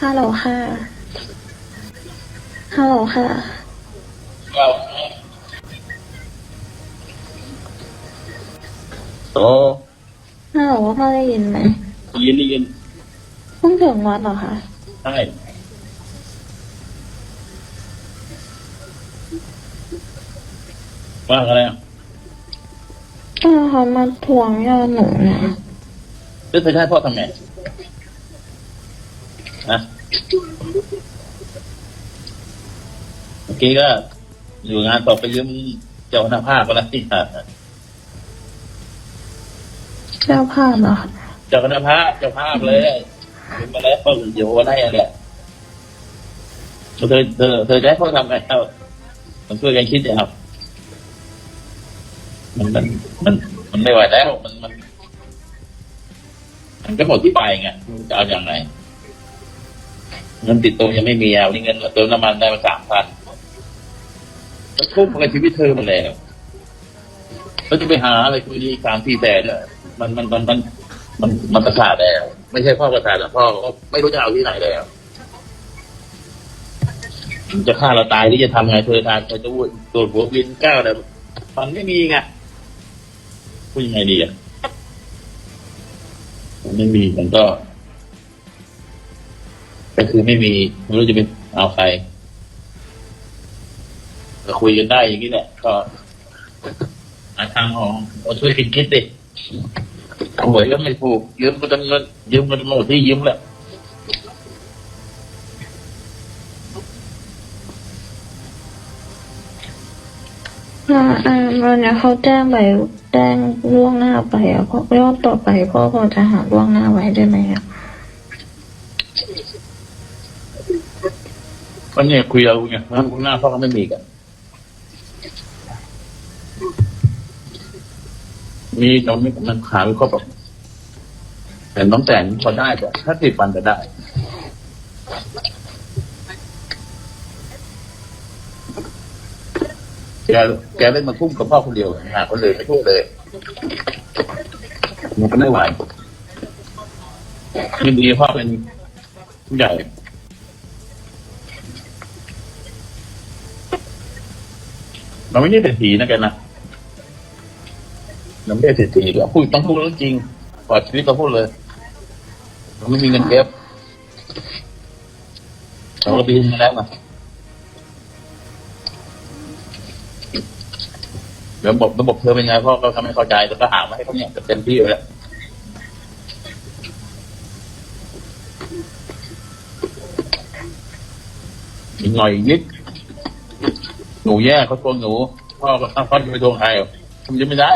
ฮัลโหลค่ะ ฮัลโหลค่ะเราโอ้ฮัลโหลพ่อได้ยินไหมยินได้ยินเพิ่งถึงวัดเหรอคะ ใช่ว่าอะไรอะก็เขามาทวงยอดหนูเนี่ยแล้วเธอจะให้พ่อทำไง นะเมื่อกี้ก็อยู่งานต่อไปยืมเจ้าหน้าภาพก็แล้วที่เจ้าภาพเหรอคะเจ้าคณะพระเจ้าภาพเลยยืมมาแล้วก็เดี๋ยววันได้อะไรเธอเธอเธอจะให้พ่อทำไงเอามันช่วยกันคิดเอามันมันมันมันไม่ไหวแล้วมันมันมันก็หมดที่ไปไงจะเอาอย่างไร เงินติดตัวยังไม่มีเอานี่เงินเติมน้ำมันได้มาสามพันแล้วทุ่มกับชีวิตเธอมาแล้วแล้วจะไปหาอะไรคุยดีสามสี่แสนเนี่ยมันมันมันมันมันมันประสาทแล้ว ไม่ใช่พ่อประสาทหรอกพ่อก็ไม่รู้จะเอาที่ไหนแล้วมันจะฆ่าเราตายหรือจะทำไงเธอทานเธอจะวุ่นตัวหัววินก้าวแต่มันไม่มีไงพูดยังไงดีอะมันไม่มีมันก็ ก็คือไม่มีไม่รู้จะไปเอาใครก็คุยกันได้อย่างนี้แหละ ก็หาทางออกเอาช่วยคิดคิดดิหวยก็ไม่ถูกยืมก็จนเงินยืมเงินหมดที่ยืมแหละอ่าอ่าวันนี้เขาแจ้งไปแจ้งล่วงหน้าไปอะเพราะยอดต่อไปพ่อพอจะหาล่วงหน้าไว้ได้ไหมอะ ก็เนี่ยคุยเอาไงแล้วข้างหน้าพ่อก็ไม่มีกัน มีตรงนี้มันหาไม่ครบหรอกแต่น้องแต่งพอได้แต่ถ้าติดวันจะได้แกแกเล่นมาทุ่มกับพ่อคนเดียวหาคนเลยไม่ทุ่มเลยมันก็ไม่ไหวยินดีพ่อเป็นผู้ใหญ่ เราไม่ใช่เศรษฐีนะแกนะเราไม่ใช่เศรษฐีเราพูดต้องพูดเรื่องจริงกอดชีวิตเราพูดเลยเราไม่มีเงินเก็บเราก็บินมาแล้วนะระบบระบบเธอเป็นไงพ่อก็ทำให้เข้าใจแล้วก็หามาให้เขาเนี่ยเต็มที่เลยแหละอีกหน่อยนิด หนูแย่เขาทวงหนูพ่อก็ตั้งพ่อจะไปทวงใครอะทำยังไม่ได้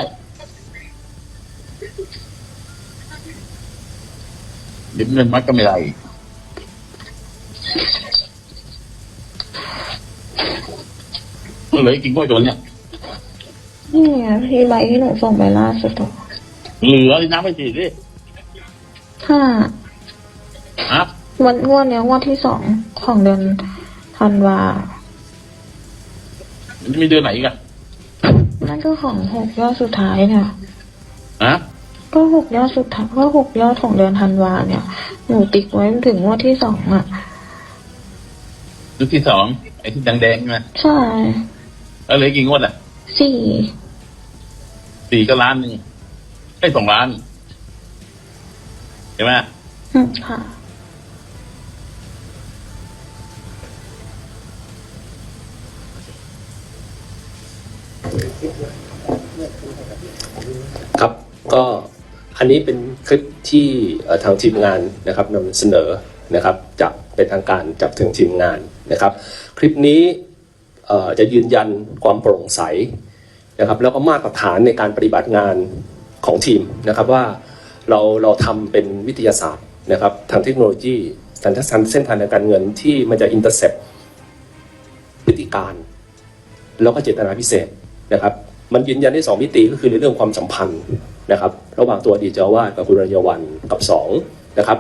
ยืมเงินมัดก็ไม่ได้อีกเหลืออีกกี่งวดตัวเนี่ยนี่ไงพี่ใบที่หนูส่งไปล่าสุดอะเหลือน้ำไปสี่ดิห้าฮะวันงวดเนี้ยงวดที่สองของเดือนธันวา มันจะมีเดือนไหนอีกอะนั่นก็ของหกยอดสุดท้ายเนี่ยฮะก็หกยอดสุดท้ายก็หกยอดของเดือนธันวาเนี่ยหนูติ๊กไว้ถึงงวดที่สองอะลูกที่สองไอ้ที่แดงๆใช่ไหมใช่แล้วเหลือกี่งวดอะสี่สี่ก็ล้านหนึ่งไอ้สองล้านเห็นไหมอืมค่ะ ครับก็อันนี้เป็นคลิปที่ทางทีมงานนะครับนำเสนอนะครับจากเป็นทางการจากถึงทีมงานนะครับ คลิปนี้จะยืนยันความโปร่งใสนะครับ แล้วก็มาตรฐานในการปฏิบัติงานของทีมนะครับว่าเราเราทำเป็นวิทยาศาสตร์นะครับทางเทคโนโลยีทางเส้นทางทางการเงินที่มันจะอินเตอร์เซปพฤติการ แล้วก็เจตนาพิเศษ นะครับมันยืนยันได้สองมิติก็คือในเรื่องความสัมพันธ์นะครับ ระหว่างตัวอดีตเจ้าวาสกับคุณรัญญวันกับสองนะครับ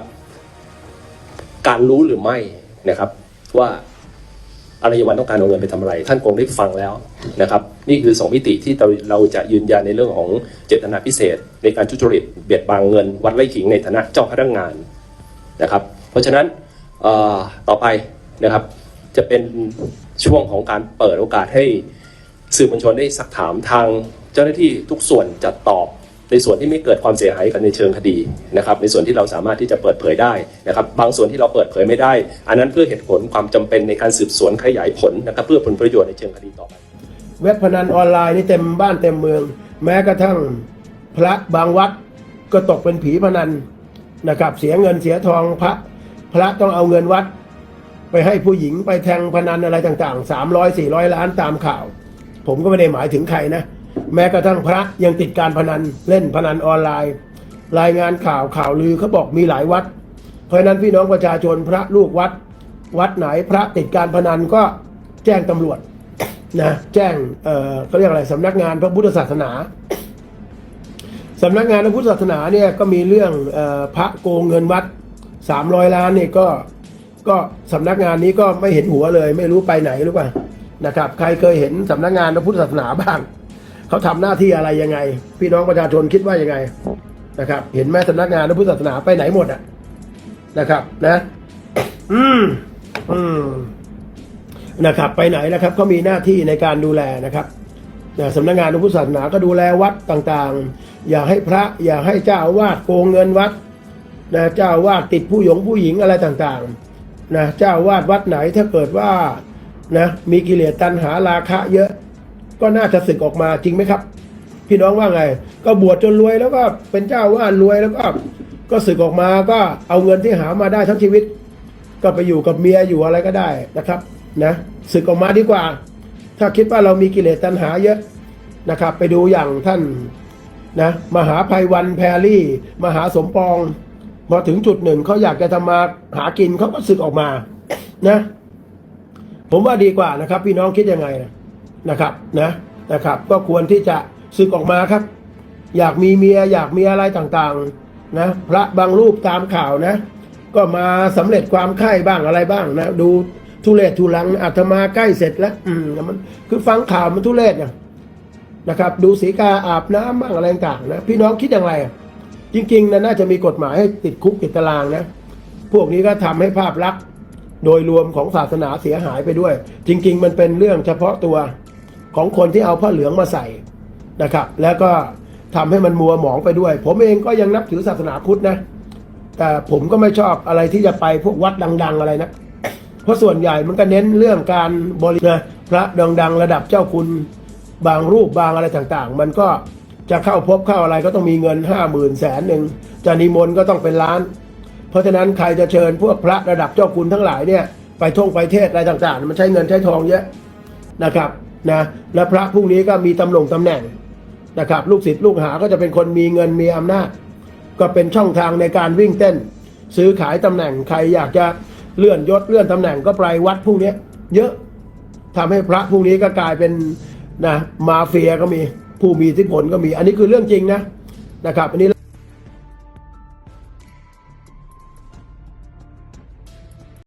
การรู้หรือไม่นะครับ ว่าอารยวันต้องการเอาเงินไปทำอะไร ท่านคงได้ฟังแล้วนะครับ นี่คือสองมิติที่เราเราจะยืนยันในเรื่องของเจตนาพิเศษ ในการทุจริตเบียดบังเงิน วัดไร่ขิงในฐานะเจ้าพนักงานนะครับ เพราะฉะนั้นต่อไปนะครับ จะเป็นช่วงของการเปิดโอกาสให้ สื่อมวลชนได้สักถามทางเจ้าหน้าที่ทุกส่วนจะตอบในส่วนที่ไม่เกิดความเสียหายกันในเชิงคดีนะครับในส่วนที่เราสามารถที่จะเปิดเผยได้นะครับบางส่วนที่เราเปิดเผยไม่ได้ อันนั้นเพื่อเหตุผลความจำเป็นในการสืบสวนขยายผลนะครับเพื่อผลประโยชน์ในเชิงคดีต่อไปเว็บพนันออนไลน์นี่เต็มบ้านเต็มเมือง แม้กระทั่งพระบางวัดก็ตกเป็นผีพนันนะครับเสียเงินเสียทองพระพระต้องเอาเงินวัด ไปให้ผู้หญิงไปแทงพนันอะไรต่างๆ 300 400 ล้านตามข่าว ผมก็ไม่ได้หมายถึงใครนะ แม้กระทั่งพระยังติดการพนันเล่นพนันออนไลน์ รายงานข่าวข่าวลือเขาบอกมีหลายวัด เพราะนั้นพี่น้องประชาชนพระลูกวัด วัดไหนพระติดการพนันก็แจ้งตำรวจนะแจ้งเอ่อเขาเรียกอะไรสำนักงานพระพุทธศาสนาสำนักงานพระพุทธศาสนาเนี่ยก็มีเรื่องอพระโกงเงินวัดสามร้อยล้านเนี่ยก็ก็สำนักงานนี้ก็ไม่เห็นหัวเลย ไม่รู้ไปไหนหรือเปล่า นะครับ ใครเคยเห็นสำนักงานพระพุทธศาสนาบ้าง เขาทำหน้าที่อะไรยังไง พี่น้องประชาชนคิดว่ายังไงนะครับ เห็นไหมสำนักงานพระพุทธศาสนาไปไหนหมดอะนะครับ นะ อืมอืมนะครับ ไปไหนนะครับเขามีหน้าที่ในการดูแลนะครับนะสำนักงานพระพุทธศาสนาก็ดูแลวัดต่างๆ อย่าให้พระ อย่าให้เจ้าวาสโกงเงินวัดนะเจ้าวาสติดผู้หยงผู้หญิงอะไรต่างๆนะเจ้าวาสวัดไหนถ้าเกิดว่า นะมีกิเลสตัณหาราคะ เยอะ ก็น่าจะสึกออกมาจริงไหมครับ พี่น้องว่าไง ก็บวชจนรวยแล้วก็เป็นเจ้าอาวารวยแล้วก็ ก็สึกออกมาก็เอาเงินที่หามาได้ทั้งชีวิต ก็ไปอยู่กับเมียอยู่อะไรก็ได้นะครับนะศึกออกมาดีกว่า ถ้าคิดว่าเรามีกิเลสตัณหาเยอะนะครับ ไปดูอย่างท่านนะมหาภัยวันแพรรี่ มหาสมปองพอถึงจุดหนึ่งเขาอยากจะทำมาหากินเขาก็ศึกออกมานะ ผมว่าดีกว่านะครับ พี่น้องคิดยังไงนะครับนะนะครับ ก็ควรที่จะศึกออกมาครับ อยากมีเมียอยากมีอะไรต่างๆนะพระบางรูปตามข่าวนะ ก็มาสำเร็จความไข้บ้างอะไรบ้างนะดูทุเรศทุลังอาตมาใกล้เสร็จแล้วอืมมันคือฟังข่าวมันทุเรศอย่างนะครับ ดูสีกาอาบน้ำบ้างอะไรต่างๆนะพี่น้องคิดอย่างไร จริงๆนะน่าจะมีกฎหมายให้ติดคุกติดตารางนะ พวกนี้ก็ทำให้ภาพลักษณ์ โดยรวมของศาสนาเสียหายไปด้วย จริง ๆ มันเป็นเรื่องเฉพาะตัวของคนที่เอาผ้าเหลืองมาใส่นะครับ แล้วก็ทำให้มันมัวหมองไปด้วย ผมเองก็ยังนับถือศาสนาพุทธนะ แต่ผมก็ไม่ชอบอะไรที่จะไปพวกวัดดัง ๆ อะไรนะ เพราะส่วนใหญ่มันก็เน้นเรื่องการบรินะพระดังๆ ระดับเจ้าคุณบางรูปบางอะไรต่างๆ มันก็จะเข้าพบเข้าอะไรก็ต้องมีเงินห้าหมื่นแสนหนึ่งจะนิมนต์ก็ต้องเป็นล้าน เพราะฉะนั้นใครจะเชิญพวกพระระดับเจ้าคุณทั้งหลายเนี่ยไปท่องไปเทศอะไรต่างๆ มันใช้เงินใช้ทองเยอะนะครับนะและพระพวกนี้ก็มีตำแหน่งตำแหน่งนะครับ ลูกศิษย์ลูกหาก็จะเป็นคนมีเงินมีอำนาจ ก็เป็นช่องทางในการวิ่งเต้น ซื้อขายตำแหน่งใครอยากจะเลื่อนยศเลื่อนตำแหน่งก็ไปวัดพวกนี้เยอะทำให้พระพวกนี้ก็กลายเป็นนะมาเฟียก็มีผู้มีอิทธิพลก็มี อันนี้คือเรื่องจริงนะนะครับอันนี้